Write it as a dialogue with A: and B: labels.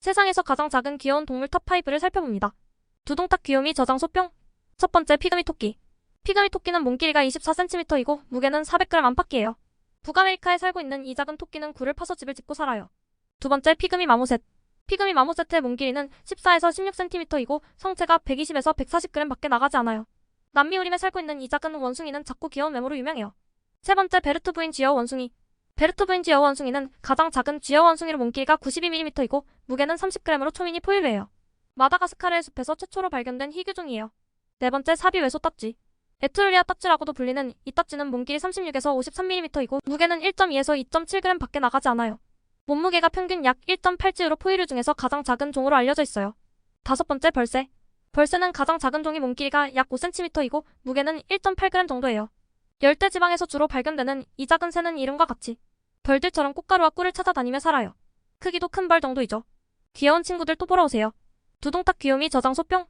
A: 세상에서 가장 작은 귀여운 동물 탑5를 살펴봅니다. 두동탁 귀요미 저장 소뿅. 첫 번째 피그미 토끼. 피그미 토끼는 몸길이가 24cm이고 무게는 400g 안팎이에요. 북아메리카에 살고 있는 이 작은 토끼는 굴을 파서 집을 짓고 살아요. 두 번째 피그미 마모셋. 피그미 마모셋의 몸길이는 14에서 16cm이고 성체가 120에서 140g 밖에 나가지 않아요. 남미 우림에 살고 있는 이 작은 원숭이는 작고 귀여운 외모로 유명해요. 세 번째 베르트 부인 쥐어 원숭이. 베르트 부인 쥐어 원숭이는 가장 작은 쥐어 원숭이로 몸길이가 92mm이고 무게는 30g으로 초미니 포유류예요. 마다가스카르의 숲에서 최초로 발견된 희귀종이에요. 네 번째 사비 외소 딱지. 에트룰리아 딱지라고도 불리는 이 딱지는 몸길이 36에서 53mm이고 무게는 1.2에서 2.7g 밖에 나가지 않아요. 몸무게가 평균 약 1.8g으로 포유류 중에서 가장 작은 종으로 알려져 있어요. 다섯 번째 벌새. 벌새는 가장 작은 종이 몸길이가 약 5cm이고 무게는 1.8g 정도예요. 열대 지방에서 주로 발견되는 이 작은 새는 이름과 같이 벌들처럼 꽃가루와 꿀을 찾아다니며 살아요. 크기도 큰 벌 정도이죠. 귀여운 친구들 또 보러 오세요. 두동탁 귀요미 저장 소 뿅